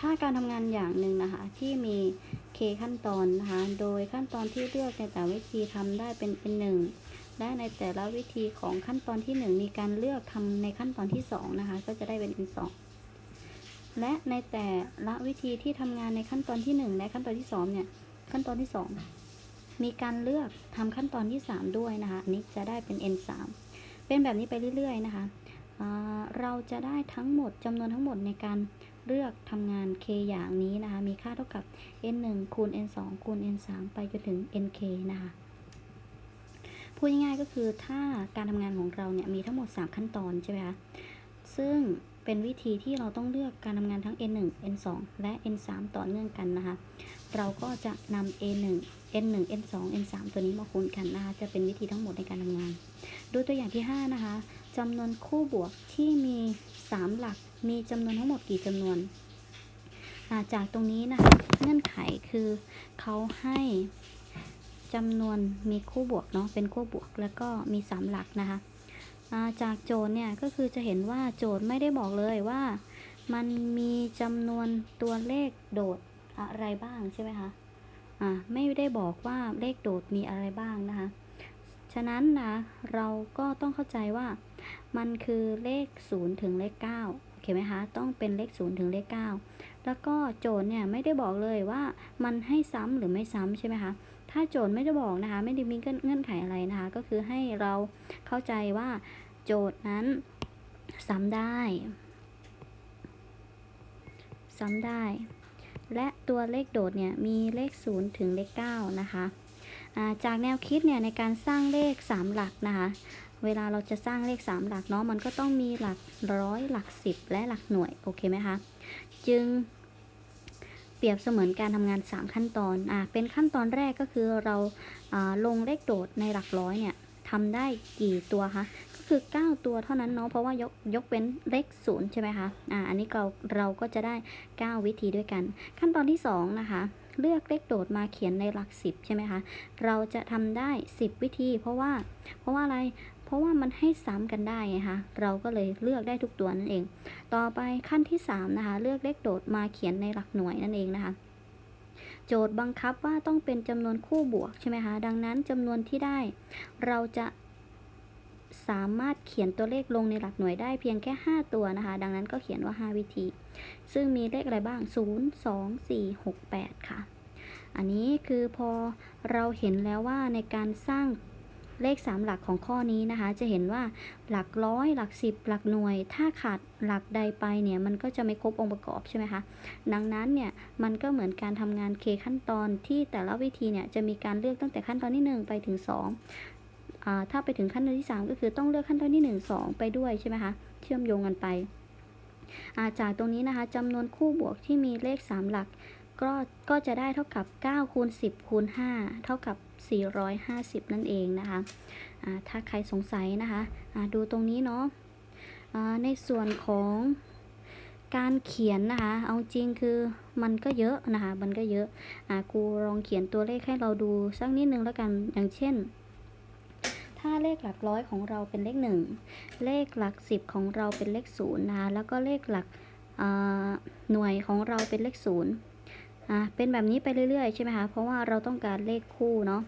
ถ้าการทำงานอย่างหนึ่งนะคะที่มี K ขั้นตอนนะคะโดยขั้นตอนที่เลือกในแต่ละวิธีทำได้เป็นเป็นหนึ่งและในแต่ละวิธีของขั้นตอนที่หนึ่งมีการเลือกทำในขั้นตอนที่สองนะคะก็จะได้เป็นเป็นสองและในแต่ละวิธีที่ทำงานในขั้นตอนที่หนึ่งและขั้นตอนที่สองเนี่ยขั้นตอนที่สองมีการเลือกทำขั้นตอนที่สามด้วยนะคะนี้จะได้เป็น n สามเป็นแบบนี้ไปเรื่อยๆนะคะเราจะได้ทั้งหมดจำนวนทั้งหมดในการ เลือกทำงาน k อย่างนี้นะคะ มีค่าเท่ากับ n 1คูณ n 2คูณ n 3ไปจนถึง nk นะคะพูดง่ายๆก็คือถ้าการทำงานของเราเนี่ยมีทั้งหมด 3 ขั้นตอนใช่ไหมคะซึ่งเป็นวิธีที่เราต้องเลือกการทำงานทั้ง n 1 n 2และ n 3ต่อเนื่องกันนะคะ เราก็จะนำ a 1 n 1 n 2 n 3ตัวนี้มาคูณกันนะคะ จะเป็นวิธีทั้งหมดในการทำงาน ดูตัวอย่างที่ 5 นะคะจำนวนคู่บวกที่มี 3 หลัก มีจำนวนทั้งหมดกี่จำนวนาจากตรงนี้นะคะเงื่อนไขคือเขาให้จำนวนมีคู่บวกเนาะเป็นคู่บวกแล้วก็มี3หลักนะคะาจากโจทย์เนี่ยก็คือจะเห็นว่าโจทย์ไม่ได้บอกเลยว่ามันมีจำนวนตัวเลขโดดอะไรบ้างใช่ไหมคะอ่าไม่ได้บอกว่าเลขโดดมีอะไรบ้างนะคะ ฉะนั้นนะเราก็ต้องเข้าใจว่ามันคือเลข 0 ถึงเลข 9 โอเคไหมคะ ต้องเป็นเลข0ถึงเลข9 แล้วก็โจทย์เนี่ยไม่ได้บอกเลยว่ามันให้ซ้ำหรือไม่ซ้ำใช่ไหมคะ ถ้าโจทย์ไม่ได้บอกนะคะ ไม่ได้มีเงื่อนไขอะไรนะคะ ก็คือให้เราเข้าใจว่าโจทย์นั้นซ้ำได้ ซ้ำได้ และตัวเลขโดดเนี่ยมีเลข0ถึงเลข9นะคะาจากแนวคิดเนี่ยในการสร้างเลข 3 หลักนะคะ เวลาเราจะสร้างเลข 3 หลักเนาะมันก็ต้องมีหลักร้อยหลัก 10 และหลักหน่วยโอเคไหมคะจึงเปรียบเสมือนการทำงาน 3 ขั้นตอนอ่าเป็นขั้นตอนแรกก็คือเราลงเลขโดดในหลักร้อยเนี่ยทำได้กี่ตัวคะก็คือ 9 ตัวเท่านั้นเนาะเพราะว่ายกยกเว้นเลข0ใช่ไหมคะอ่าอันนี้เราเราก็จะได้ 9 วิธีด้วยกัน ขั้นตอนที่ 2 นะคะเลือกเลขโดดมาเขียนในหลัก 10 ใช่ไหมคะ เราจะทำได้ 10 วิธี เพราะว่า เพราะว่าอะไร ราะว่ามันให้ซ้ำกันได้ไงคะเราก็เลยเลือกได้ทุกตัวนั่นเอง ต่อไปขั้นที่ 3 นะคะ เลือกเลขโดดมาเขียนในหลักหน่วยนั่นเองนะคะ โจทย์บังคับว่าต้องเป็นจำนวนคู่บวกใช่ไหมคะดังนั้นจำนวนที่ได้ เราจะสามารถเขียนตัวเลขลงในหลักหน่วยได้เพียงแค่ 5 ตัวนะคะ ดังนั้นก็เขียนว่า 5 วิธี ซึ่งมีเลขอะไรบ้าง 0 2 4 6 8 ค่ะ อันนี้คือพอเราเห็นแล้วว่าในการสร้าง เลข 3 หลักของข้อนี้นะคะ จะเห็นว่าหลักร้อยหลัก 10 หลักหน่วย ถ้าขาดหลักใดไปเนี่ยมันก็จะไม่ครบองค์ประกอบใช่ไหมคะดังนั้นเนี่ยมันก็เหมือนการทำงานเคขั้นตอนที่แต่ละวิธีเนี่ยจะมีการเลือกตั้งแต่ขั้นตอนที่ 1 ไปถึง2อ่าถ้าไปถึงขั้นตอนที่ 3 ก็คือต้องเลือกขั้นตอนที่ 1 2 ไปด้วยใช่ไหมคะเชื่อมโยงกันไปาจากตรงนี้นะคะจำนวนคู่บวกที่มีเลข 3 หลักก็ก็จะได้เท่ากับ9คูณ10คูณ5เท่ากับ 450 นั่นเองนะคะถ้าใครสงสัยนะคะดูตรงนี้เนาะในส่วนของการเขียนนะคะ เอาจริงคือมันก็เยอะนะคะ มันก็เยอะอ่าครูลองเขียนตัวเลขให้เราดูสักนิดนึงแล้วกัน อย่างเช่น ถ้าเลขหลักร้อยของเราเป็นเลขหนึ่ง เลขหลักสิบของเราเป็นเลขศูนย์นะคะ แล้วก็เลขหลักหน่วยของเราเป็นเลขศูนย์ อ่าเป็นแบบนี้ไปเรื่อยๆใช่ไหมคะเพราะว่าเราต้องการเลขคู่เนาะ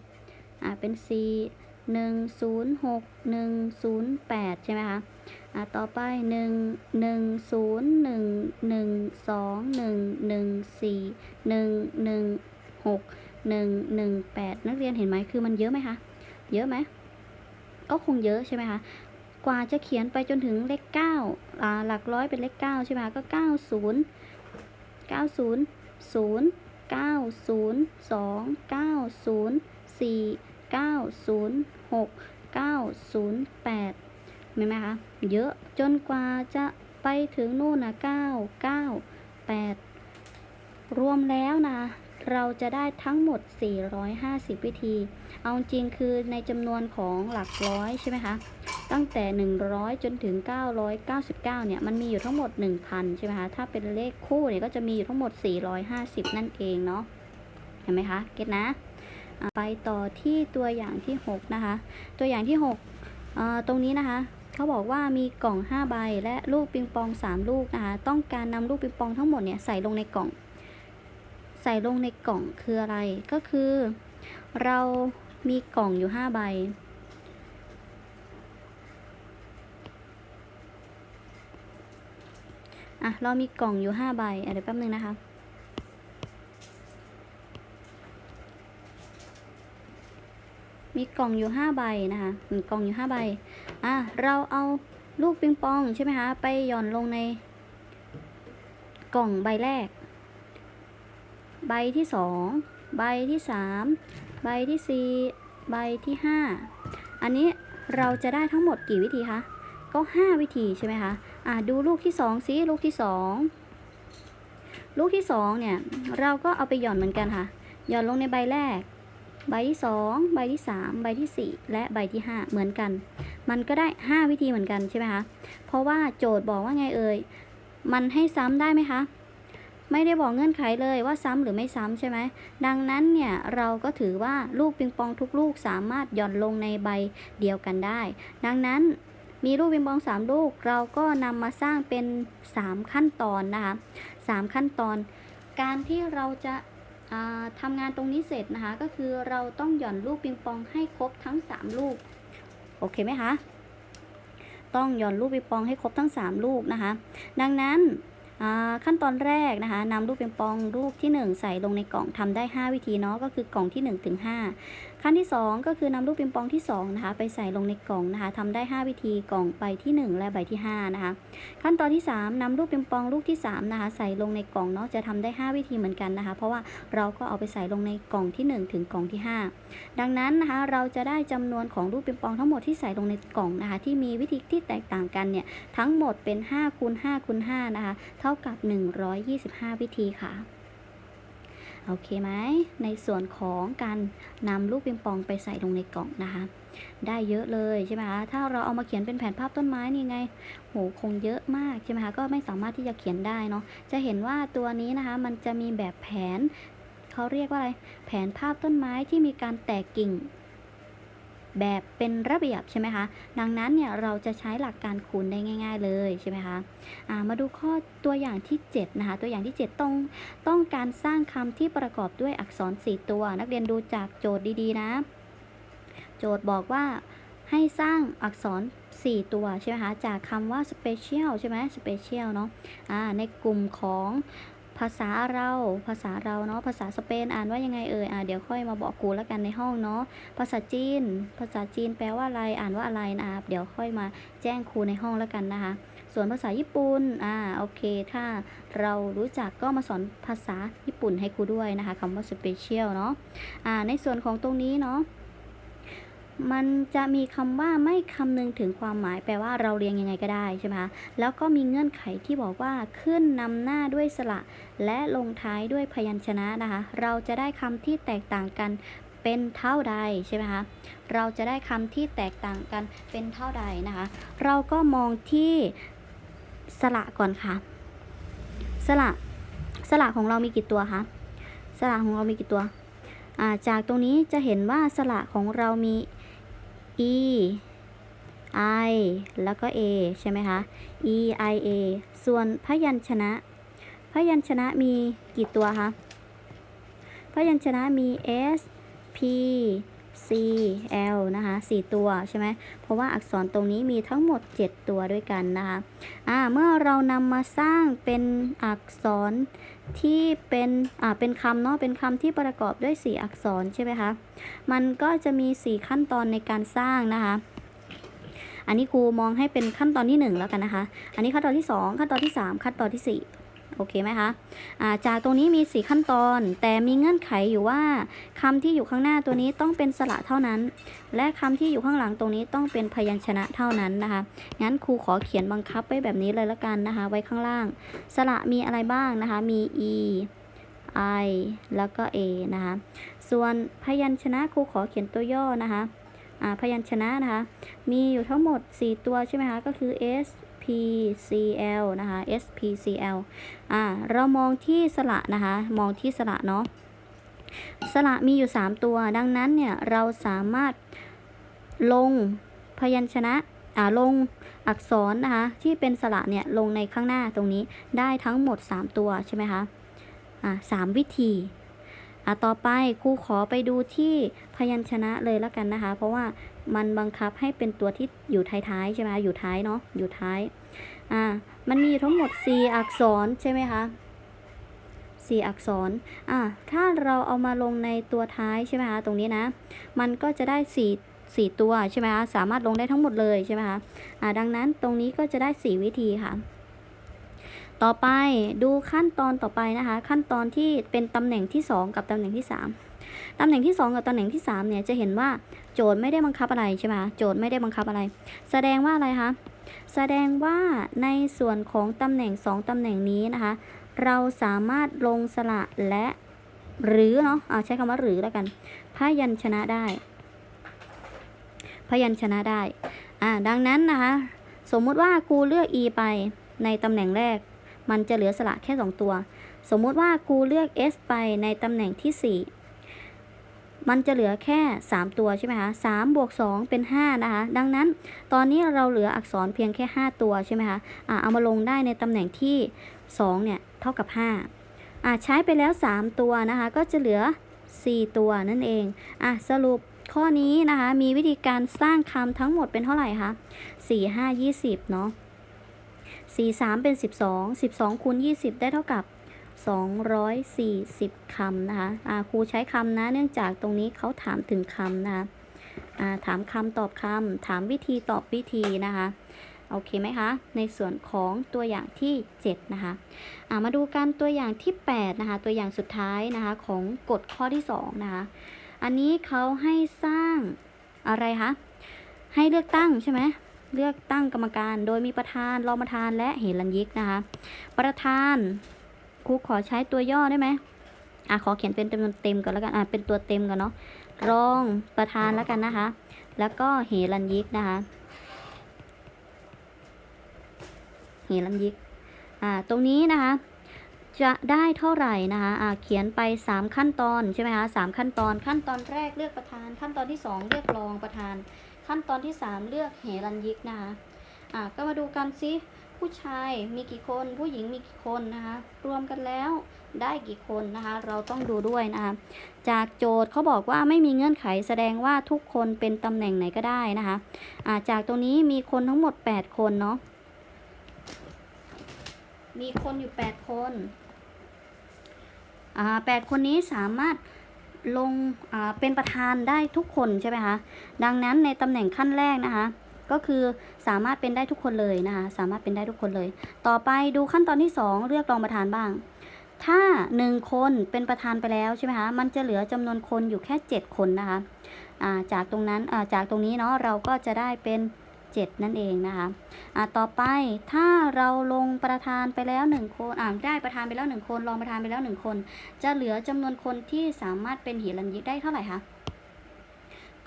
อ่าเป็น4 1 0 6 1 0 8 ใช่ไหมคะอ่าต่อไป 1 1 0 1 1 2 1 1 4 1 1 6 1 1 8 นักเรียนเห็นไหมคือมันเยอะไหมคะ เยอะไหม ก็คงเยอะใช่ไหมคะ กว่าจะเขียนไปจนถึงเลข9อ่าหลักร้อยเป็นเลข9ใช่ไหมคะ ก็ 90 90 0 9 0 2 9 0 4 9 0 6 9 0 8เห็นไหมคะ เยอะจนกว่าจะไปถึงนู่นนะ9 9 8รวมแล้วนะ เราจะได้ทั้งหมด 450 วิธี เอาจริงคือในจำนวนของหลักร้อยใช่ไหมคะ ตั้งแต่ 100 จนถึง 999 เนี่ย มันมีอยู่ทั้งหมด 1,000 ใช่ไหมคะ ถ้าเป็นเลขคู่เนี่ยก็จะมีอยู่ทั้งหมด 450 นั่นเองเนาะ เห็นไหมคะ เก็ตนะ ไปต่อที่ตัวอย่างที่ 6 นะคะ ตัวอย่างที่ 6 ตรงนี้นะคะเขาบอกว่ามีกล่อง 5 ใบและลูกปิงปอง 3 ลูกนะคะ ต้องการนำลูกปิงปองทั้งหมดเนี่ยใส่ลงในกล่อง ใส่ลงในกล่องคืออะไร ก็คือ เรามีกล่องอยู่ 5 ใบ อะ เรามีกล่องอยู่ 5 ใบอะเดี๋ยวแป๊บนึงนะคะมีกล่องอยู่ 5 ใบนะคะมีกล่องอยู่ 5 ใบ อะ เราเอาลูกปิงปองใช่ไหมคะ ไปหย่อนลงในกล่องใบแรก ใบที่ 2 ใบที่ 3 ใบที่ 4 ใบที่ 5 อันนี้เราจะได้ทั้งหมดกี่วิธีคะ ก็ 5 วิธีใช่ไหมคะ อะดูลูกที่2ซิลูกที่ 2 ลูกที่ 2 เนี่ย เราก็เอาไปหย่อนเหมือนกันค่ะ หย่อนลงในใบแรก ใบที่ 2 ใบที่ 3 ใบที่ 4 และใบที่ 5 เหมือนกัน มันก็ได้ 5 วิธีเหมือนกันใช่ไหมคะ เพราะว่าโจทย์บอกว่าไงเอ่ย มันให้ซ้ำได้ไหมคะ ไม่ได้บอกเงื่อนไขเลยว่าซ้ำหรือไม่ซ้ำใช่ไหม ดังนั้นเนี่ยเราก็ถือว่าลูกปิงปองทุกลูกสามารถหย่อนลงในใบเดียวกันได้ ดังนั้นมีลูกปิงปอง 3 ลูก เราก็นำมาสร้างเป็น 3 ขั้นตอนนะคะ3ขั้นตอน การที่เราจะาทำงานตรงนี้เสร็จนะคะ ก็คือเราต้องหย่อนลูกปิงปองให้ครบทั้ง 3 ลูก โอเคไหมคะ ต้องหย่อนลูกปิงปองให้ครบทั้ง 3 ลูกนะคะ ดังนั้น ขั้นตอนแรกนะคะนำลูกปิงปองลูกที่ 1 ใส่ลงในกล่องทำได้ 5 วิธีเนาะก็คือกล่องที่1ถึง5 ขั้นที่ 2 ก็คือนำลูกปิงปองที่2นะคะไปใส่ลงในกล่องนะคะทำได้ 5 วิธีกล่องใบที่ 1 และใบที่5นะคะขั้นตอนที่ 3นำลูกปิงปองลูกที่3นะคะใส่ลงในกล่องเนาะจะทำได้ 5 วิธีเหมือนกันนะคะ เพราะว่าเราก็เอาไปใส่ลงในกล่องที่ 1 ถึงกล่องที่ 5 ดังนั้นนะคะเราจะได้จำนวนของลูกปิงปองทั้งหมดที่ใส่ลงในกล่องนะคะที่มีวิธีที่แตกต่างกันเนี่ยทั้งหมดเป็น5คูณ5คูณ5นะคะเท่ากับ 125 วิธีค่ะ โอเคไหมในส่วนของการนำลูกปิงปองไปใส่ลงในกล่องนะคะ ได้เยอะเลยใช่ไหมคะถ้าเราเอามาเขียนเป็นแผนภาพต้นไม้นี่ไงโหคงเยอะมากใช่ไหมคะก็ไม่สามารถที่จะเขียนได้เนาะจะเห็นว่าตัวนี้นะคะมันจะมีแบบแผนเขาเรียกว่าอะไร แผนภาพต้นไม้ที่มีการแตกกิ่ง แบบเป็นระเบียบใช่ไหมคะ ดังนั้นเนี่ยเราจะใช้หลักการคูณได้ง่าย ๆ เลยใช่ไหมคะอ่ามาดูข้อตัวอย่างที่ 7 นะคะ ตัวอย่างที่ 7 ต้องต้องการสร้างคำที่ประกอบด้วยอักษร 4 ตัว นักเรียนดูจากโจทย์ดีๆนะ โจทย์บอกว่าให้สร้างอักษร 4 ตัวใช่ไหมคะ จากคำว่า special ใช่ไหม special เนาะอ่าในกลุ่มของาษาเราภาษาเราเนาะภาษาสเปนอ่านว่ายังไงเอ่ยอ่าเดี๋ยวค่อยมาบอกครูแล้วกันในห้องเนาะภาษาจีน ภาษาจีนแปลว่าอะไรอ่านว่าอะไรนะเดี๋ยวค่อยมาแจ้งครูในห้องแล้วกันนะคะ ส่วนภาษาญี่ปุ่นอ่าโอเค ถ้าเรารู้จักก็มาสอนภาษาญี่ปุ่นให้ครูด้วยนะคะคำว่า special เนาะอ่าในส่วนของตรงนี้เนาะ มันจะมีคำว่าไม่คำนึงถึงความหมายแปลว่าเราเรียงยังไงก็ได้ใช่ไหมคะแล้วก็มีเงื่อนไขที่บอกว่าขึ้นนำหน้าด้วยสระ และลงท้ายด้วยพยัญชนะนะคะ เราจะได้คำที่แตกต่างกันเป็นเท่าใดใช่ไหมคะ เราจะได้คำที่แตกต่างกันเป็นเท่าใดนะคะ เราก็มองที่สระก่อนค่ะ สระ สระของเรามีกี่ตัวคะ สระของเรามีกี่ตัว จากตรงนี้จะเห็นว่าสระของเรามี e i แล้วก็ a ใช่ไหมคะ e i a ส่วนพยัญชนะ พยัญชนะมีกี่ตัวคะ พยัญชนะมี s p c l นะคะ4ตัวใช่ไหมเพราะว่าอักษรตรงนี้มีทั้งหมด 7 ตัวด้วยกันนะคะอ่าเมื่อเรานำมาสร้างเป็นอักษรที่เป็นอ่าเป็นคำเนาะเป็นคำที่ประกอบด้วย 4 อักษรใช่ไหมคะมันก็จะมี 4 ขั้นตอนในการสร้างนะคะอันนี้ครูมองให้เป็นขั้นตอนที่1แล้วกันนะคะ อันนี้ขั้นตอนที่ 2 ขั้นตอนที่ 3 ขั้นตอนที่ 4 โอเคไหมคะอ่าจากตรงนี้มี 4 ขั้นตอน แต่มีเงื่อนไขอยู่ว่าคำที่อยู่ข้างหน้าตัวนี้ต้องเป็นสระเท่านั้น และคำที่อยู่ข้างหลังตรงนี้ต้องเป็นพยัญชนะเท่านั้นนะคะ งั้นครูขอเขียนบังคับไว้แบบนี้เลยละกันนะคะ ไว้ข้างล่าง สระมีอะไรบ้างนะคะ มี e i แล้วก็ a นะคะ ส่วนพยัญชนะครูขอเขียนตัวย่อนะคะพยัญชนะนะคะ มีอยู่ทั้งหมด 4 ตัวใช่ไหมคะ ก็คือ s p c l นะคะ s p c l อ่าเรามองที่สระนะคะ มองที่สระเนาะสระมีอยู่ 3 ตัว ดังนั้นเนี่ยเราสามารถลงพยัญชนะอ่าลงอักษรนะคะที่เป็นสระเนี่ยลงในข้างหน้าตรงนี้ได้ทั้งหมด 3 ตัวใช่ไหมคะอ่าสามวิธีอ่าต่อไปครูขอไปดูที่พยัญชนะเลยแล้วกันนะคะ เพราะว่า มันบังคับให้เป็นตัวที่อยู่ท้ายๆใช่ไหมคะอยู่ท้ายเนาะอยู่ท้ายอ่ามันมีทั้งหมด 4 อักษรใช่ไหมคะสี่อักษร อ่า ถ้าเราเอามาลงในตัวท้ายใช่ไหมคะ ตรงนี้นะ มันก็จะได้สี่สี่ตัวใช่ไหมคะ สามารถลงได้ทั้งหมดเลยใช่ไหมคะ อ่า ดังนั้นตรงนี้ก็จะได้สี่วิธีค่ะ ต่อไปดูขั้นตอนต่อไปนะคะ ขั้นตอนที่เป็นตำแหน่งที่2กับตำแหน่งที่3 ตำแหน่งที่ 2 กับตำแหน่งที่3เนี่ยจะเห็นว่าโจทย์ไม่ได้บังคับอะไรใช่ไหมโจทย์ไม่ได้บังคับอะไร แสดงว่าอะไรคะแสดงว่าในส่วนของตำแหน่ง 2ตำแหน่งนี้นะคะ เราสามารถลงสระและหรือเนาะอ่าใช้คำว่าหรือแล้วกันพยัญชนะได้พยัญชนะได้อ่าดังนั้นนะคะ สมมุติว่าครูเลือก e ไปในตำแหน่งแรก มันจะเหลือสระแค่ 2 ตัว สมมุติว่าครูเลือก s ไปในตำแหน่งที่ 4 มันจะเหลือแค่ 3 ตัวใช่ไหมคะ3บวก2เป็น 5 นะคะ ดังนั้นตอนนี้เราเหลืออักษรเพียงแค่ 5 ตัวใช่ไหมคะอ่าเอามาลงได้ในตำแหน่งที่ 2 เนี่ย เท่ากับ 5อ่าใช้ไปแล้ว 3 ตัวนะคะ ก็จะเหลือ 4 ตัวนั่นเองอะสรุปข้อนี้นะคะ มีวิธีการสร้างคำทั้งหมดเป็นเท่าไหร่คะ4 5 20 เนาะ4 3 เป็น 12 12คูณ20 ได้เท่ากับ 240 คำนะคะอ่าครูใช้คำนะ เนื่องจากตรงนี้เขาถามถึงคำนะคะถามคำตอบคำถามวิธีตอบวิธีนะคะโอเคไหมคะ ในส่วนของตัวอย่างที่ 7 นะคะอ่ามาดูกันตัวอย่างที่ 8 นะคะ ตัวอย่างสุดท้ายนะคะของกฎข้อที่ 2 นะคะ อันนี้เขาให้สร้างอะไรคะ ให้เลือกตั้งใช่ไหมเลือกตั้งกรรมการ โดยมีประธานรองประธานและเหรัญยิกนะคะ ประธาน ครูขอใช้ตัวย่อได้ไหมอะขอเขียนเป็นจำนวนเต็มก่อนแล้วกันอะเป็นตัวเต็มก่อนเนาะรองประธานแล้วกันนะคะ แล้วก็เหรัญยิกนะคะเหรัญยิกอ่าตรงนี้นะคะ จะได้เท่าไหร่นะคะอ่าเขียนไป 3 ขั้นตอนใช่ไหมคะสามขั้นตอนขั้นตอนแรกเลือกประธาน ขั้นตอนที่ 2 เลือกรองประธาน ขั้นตอนที่ 3 เลือกเหรัญยิกนะคะอ่าก็มาดูกันซิ ผู้ชายมีกี่คนผู้หญิงมีกี่คนนะคะรวมกันแล้วได้กี่คนนะคะเราต้องดูด้วยนะคะจากโจทย์เขาบอกว่าไม่มีเงื่อนไขแสดงว่าทุกคนเป็นตำแหน่งไหนก็ได้นะคะาจากตรงนี้มีคนทั้งหมด 8 คนเนาะมีคนอยู่ 8 คนอ่าแปดคนนี้สามารถลงเป็นประธานได้ทุกคนใช่ไหมคะดังนั้นในตำแหน่งขั้นแรกนะคะ ก็คือสามารถเป็นได้ทุกคนเลยนะคะ สามารถเป็นได้ทุกคนเลย ต่อไปดูขั้นตอนที่ 2 เลือกรองประธานบ้าง ถ้า 1 คนเป็นประธานไปแล้วใช่ไหมคะ มันจะเหลือจำนวนคนอยู่แค่ 7 คนนะคะาจากตรงนั้นาจากตรงนี้เนาะเราก็จะได้เป็น 7 นั่นเองนะคะอ่าต่อไปถ้าเราลงประธานไปแล้ว1คนอ่าได้ประธานไปแล้ว 1 คนรองประธานไปแล้ว 1 คน จะเหลือจำนวนคนที่สามารถเป็นหิรัญยิกได้เท่าไหร่คะ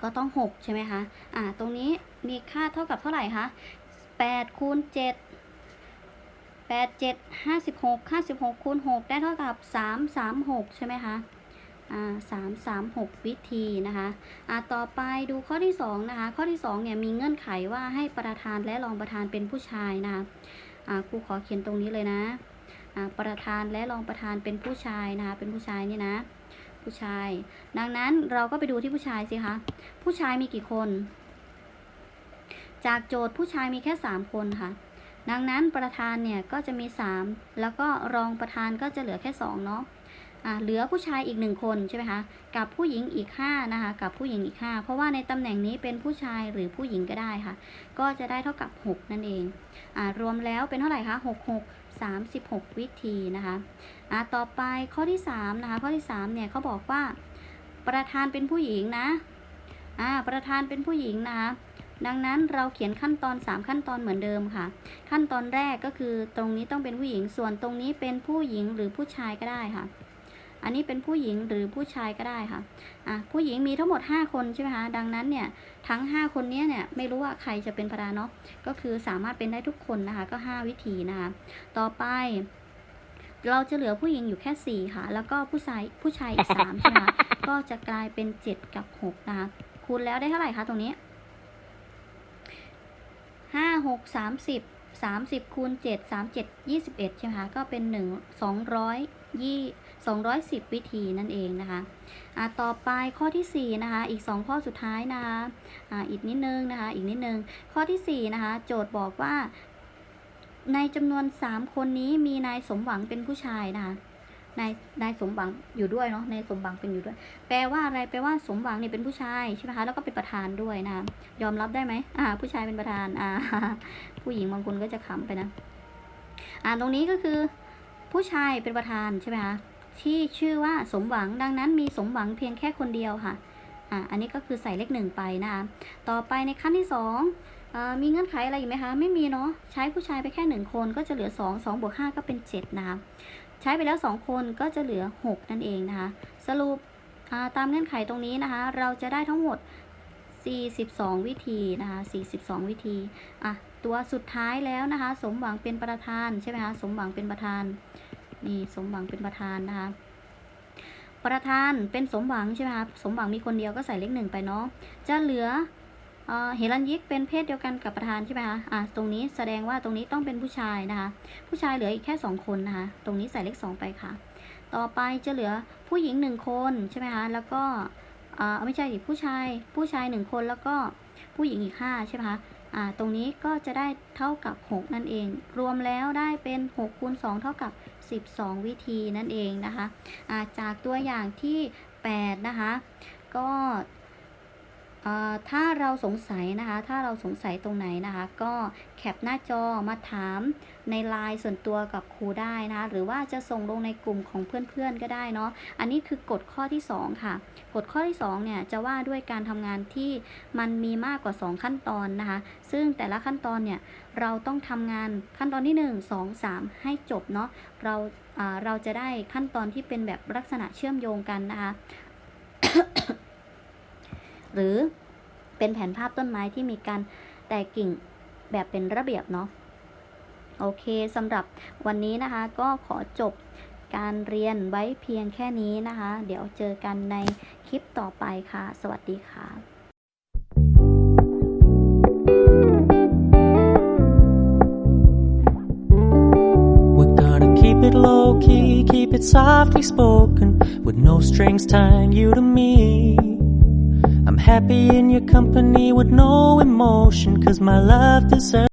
ก็ต้อง 6 ใช่ไหมคะ อ่า ตรงนี้ มีค่าเท่ากับเท่าไหร่คะ8คูณ7 8 7 56 56คูณ6ได้เท่ากับ 3 3 6 ใช่ไหมคะอ่าสามสามหกวิธีนะคะอ่าต่อไปดูข้อที่สองนะคะ ข้อที่สองเนี่ยมีเงื่อนไขว่าให้ประธานและรองประธานเป็นผู้ชายนะคะอ่าครูขอเขียนตรงนี้เลยนะอ่าประธานและรองประธานเป็นผู้ชายนะคะ เป็นผู้ชายเนี่ยนะผู้ชาย ดังนั้นเราก็ไปดูที่ผู้ชายสิคะ ผู้ชายมีกี่คน จากโจทย์ผู้ชายมีแค่ 3 คนค่ะ ดังนั้นประธานเนี่ยก็จะมี 3 แล้วก็รองประธานก็จะเหลือแค่2เนาะอ่าเหลือผู้ชายอีกหนึ่งคนใช่ไหมคะกับผู้หญิงอีก5นะคะกับผู้หญิงอีก 5 เพราะว่าในตำแหน่งนี้เป็นผู้ชายหรือผู้หญิงก็ได้ค่ะ ก็จะได้เท่ากับ 6 นั่นเองอ่ารวมแล้วเป็นเท่าไหร่คะ6 6 36 วิธีนะคะอ่าต่อไปข้อที่3นะคะข้อที่3เนี่ยเขาบอกว่า ประธานเป็นผู้หญิงนะอ่าประธานเป็นผู้หญิงนะคะ ดังนั้นเราเขียนขั้นตอน 3 ขั้นตอนเหมือนเดิมค่ะ ขั้นตอนแรกก็คือตรงนี้ต้องเป็นผู้หญิงส่วนตรงนี้เป็นผู้หญิงหรือผู้ชายก็ได้ค่ะ อันนี้เป็นผู้หญิงหรือผู้ชายก็ได้ค่ะอะผู้หญิงมีทั้งหมด 5 คนใช่ไหมคะดังนั้นเนี่ยทั้ง 5 คนนี้เนี่ยไม่รู้ว่าใครจะเป็นประานเนาะก็คือสามารถเป็นได้ทุกคนนะคะ ก็ 5 วิธีนะคะต่อไปเราจะเหลือผู้หญิงอยู่แค่ 4 ค่ะ แล้วก็ผู้ชายผู้ชายอีก3ใช่ไหมคะก็จะกลายเป็น 7 กับ6นะคะคูณแล้วได้เท่าไหร่คะตรงนี้ ห้าหกสามสิบสามสิบคูณเจ็ดสามเจ็ดยี่สิบเอ็ดใช่ไหมคะก็เป็นหนึ่งสองร้อยยี่สองร้อยสิบวิธีนั่นเองนะคะอ่าต่อไปข้อที่สี่นะคะอีกสองข้อสุดท้ายนะคะอ่าอีกนิดนึงนะคะอีกนิดนึงข้อที่สี่นะคะโจทย์บอกว่าในจำนวนสามคนนี้มีนายสมหวังเป็นผู้ชายนะคะ นายนายสมหวังอยู่ด้วยเนาะนายสมหวังเป็นอยู่ด้วย แปลว่าอะไรแปลว่าสมหวังเนี่ยเป็นผู้ชายใช่ไหมคะแล้วก็เป็นประธานด้วยนะ ยอมรับได้ไหมอ่า ผู้ชายเป็นประธานอ่า ผู้หญิงบางคนก็จะขำไปนะ อ่าตรงนี้ก็คือ ผู้ชายเป็นประธานใช่ไหมคะที่ชื่อว่าสมหวังดังนั้นมีสมหวังเพียงแค่คนเดียวค่ะอ่าอันนี้ก็คือใส่เลขหนึ่งไปนะคะต่อไปในขั้นที่สองอมีเงื่อนไขอะไรอีกไหมคะ ไม่มีเนาะใช้ผู้ชายไปแค่หนึ่งคนก็จะเหลือสองสองบวกห้าก็เป็นเจ็ดนะคะ ใช้ไปแล้วสองคนก็จะเหลือหกนั่นเองนะคะ สรุปาตามเงื่อนไขตรงนี้นะคะ เราจะได้ทั้งหมด 42 วิธีนะคะ 42 วิธีอะตัวสุดท้ายแล้วนะคะ สมหวังเป็นประธานใช่ไหมคะสมหวังเป็นประธานนี่สมหวังเป็นประธานนะคะประธานเป็นสมหวังใช่ไหมคะสมหวังมีคนเดียวก็ใส่เลขหนึ่งไปเนาะจะเหลือ เฮรันยิกเป็นเพศเดียวกันกับประธานใช่ไหมคะอะตรงนี้แสดงว่าตรงนี้ต้องเป็นผู้ชายนะคะ ผู้ชายเหลืออีกแค่ 2 คนนะคะ ตรงนี้ใส่เลข 2 ไปค่ะ ต่อไปจะเหลือผู้หญิง 1 คนใช่ไหมคะ แล้วก็อ่าไม่ใช่ผู้ชาย ผู้ชาย 1 คนแล้วก็ผู้หญิงอีก 5 ใช่ไหมคะอ่าตรงนี้ก็จะได้เท่ากับ 6 นั่นเอง รวมแล้วได้เป็น6คูณ2เท่ากับ 12 วิธีนั่นเองนะคะอ่าจากตัวอย่างที่ 8 นะคะ ก็ ถ้าเราสงสัยนะคะ ถ้าเราสงสัยตรงไหนนะคะ ก็แคปหน้าจอมาถามในไลน์ส่วนตัวกับครูได้นะคะ หรือว่าจะส่งลงในกลุ่มของเพื่อนๆก็ได้เนาะ อันนี้คือกฎข้อที่ 2 ค่ะ กฎข้อที่ 2 เนี่ยจะว่าด้วยการทำงานที่มันมีมากกว่า 2 ขั้นตอนนะคะ ซึ่งแต่ละขั้นตอนเนี่ยเราต้องทำงานขั้นตอนที่ 1 2 3 ให้จบเนาะ เราเราจะได้ขั้นตอนที่เป็นแบบลักษณะเชื่อมโยงกันนะคะ หรือเป็นแผนภาพต้นไม้ที่มีการแตกกิ่งแบบเป็นระเบียบเนาะโอเคสำหรับวันนี้นะคะก็ขอจบการเรียนไว้เพียงแค่นี้นะคะ เดี๋ยวเจอกันในคลิปต่อไปค่ะ สวัสดีค่ะ it low key, keep it softly spoken, with no strings tying you to me. Happy in your company with no emotion, cause my love deserves.